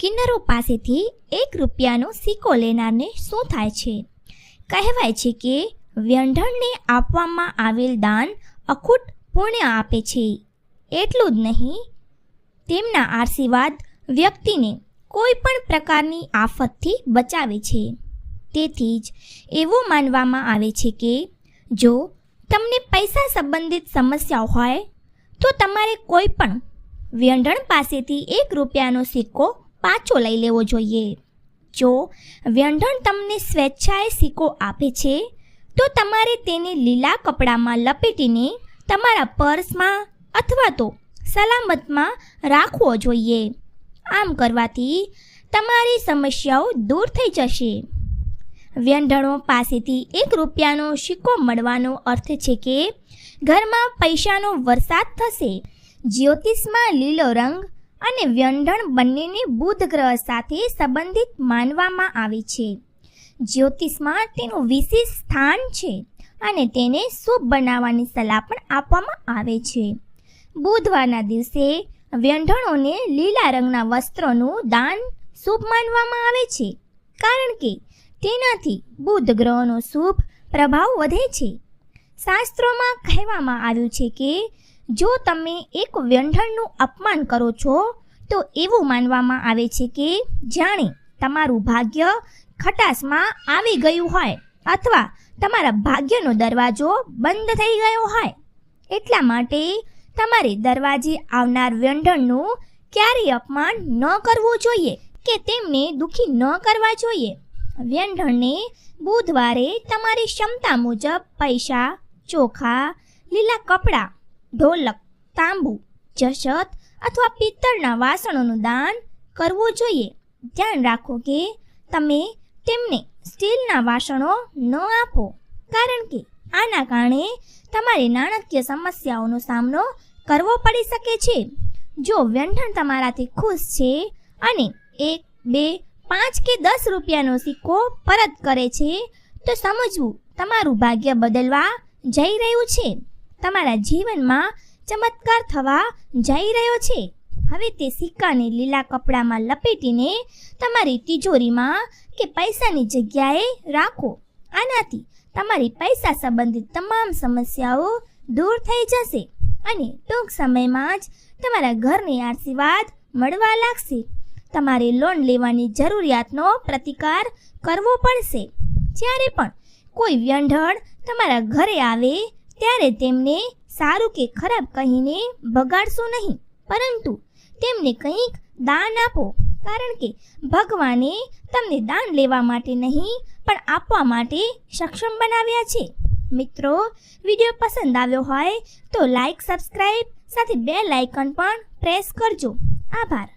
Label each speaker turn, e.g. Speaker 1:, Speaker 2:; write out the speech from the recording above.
Speaker 1: કિન્નરો પાસેથી એક રૂપિયાનો સિક્કો લેનારને શું થાય છે? કહેવાય છે કે વ્યંઢણને આપવામાં આવેલ દાન અખૂટ પુણ્ય આપે છે. એટલું જ નહીં, તેમના આશીર્વાદ વ્યક્તિને કોઈ પણ પ્રકારની આફતથી બચાવે છે. તેથી જ એવું માનવામાં આવે છે કે જો તમને પૈસા સંબંધિત સમસ્યા હોય, તો તમારે કોઈ પણ વ્યંઢણ પાસેથી એક રૂપિયાનો સિક્કો પાછો લઈ લેવો જોઈએ. જો વ્યંઢણ તમને સ્વેચ્છાએ સિક્કો આપે છે, તો તમારે તેને લીલા કપડામાં લપેટીને તમારા પર્સમાં અથવા તો સલામતમાં રાખવો જોઈએ. આમ કરવાથી તમારી સમસ્યાઓ દૂર થઈ જશે. વ્યંઢણો પાસેથી એક રૂપિયાનો સિક્કો મળવાનો અર્થ છે કે ઘરમાં પૈસાનો વરસાદ થશે. જ્યોતિષમાં લીલો રંગ અને વ્યંઢણ બંનેને બુધ ગ્રહ સાથે સંબંધિત માનવામાં આવે છે. જ્યોતિષમાં તેનું વિશેષ સ્થાન છે અને તેને શુભ બનાવવાની સલાહ પણ આપવામાં આવે છે. બુધવારના દિવસે વ્યંઢણોને લીલા રંગના વસ્ત્રોનું દાન શુભ માનવામાં આવે છે, કારણ કે તેનાથી બુધ ગ્રહનો શુભ પ્રભાવ વધે છે. શાસ્ત્રોમાં કહેવામાં આવ્યું છે કે જો તમે એક વ્યંઢણનું અપમાન કરો છો, તો એવું માનવામાં આવે છે કે જાણે તમારું ભાગ્ય ખટાશમાં આવી ગયું હોય અથવા તમારા ભાગ્યનો દરવાજો બંધ થઈ ગયો હોય. એટલા માટે તમારે દરવાજે આવનાર વ્યંઢણનું ક્યારેય અપમાન ન કરવું જોઈએ કે તેમને દુખી ન કરવા જોઈએ. વ્યંઢણને બુધવારે તમારી ક્ષમતા મુજબ પૈસા, ચોખા, લીલા કપડાં ઢોલક, તાંબુ, જશત અથવા પિત્તળના વાસણોનું દાન કરવું જોઈએ. ધ્યાન રાખો કે તમે તેમને સ્ટીલના વાસણો ન આપો, કારણ કે આના કારણે તમારે નાણાકીય સમસ્યાઓનો સામનો કરવો પડી શકે છે. જો વ્યંઢણ તમારાથી ખુશ છે અને એક, બે, પાંચ કે દસ રૂપિયાનો સિક્કો પરત કરે છે, તો સમજવું તમારું ભાગ્ય બદલવા જઈ રહ્યું છે. તમારા જીવનમાં ચમત્કાર થવા જઈ રહ્યો છે. હવે તે સિક્કાને લીલા કપડામાં લપેટીને તમારી તિજોરીમાં કે પૈસાની જગ્યાએ રાખો. આનાથી તમારી પૈસા સંબંધિત તમામ સમસ્યાઓ દૂર થઈ જશે અને ટૂંક સમયમાં જ તમારા ઘરને આશીર્વાદ મળવા લાગશે. તમારે લોન લેવાની જરૂરિયાતનો પ્રતિકાર કરવો પડશે. જ્યારે પણ કોઈ વ્યંઢળ તમારા ઘરે આવે ત્યારે તેમને સારું કે ખરાબ કહીને બગાડશો નહીં. પરંતુ તેમને કંઈક દાન આપો, કારણ કે ભગવાને તમને દાન લેવા માટે નહીં, પણ આપવા માટે સક્ષમ બનાવ્યા છે. મિત્રો, વીડિયો પસંદ આવ્યો હોય તો લાઈક સબસ્ક્રાઈબ સાથે બે લાઇકન પણ પ્રેસ કરજો. આભાર.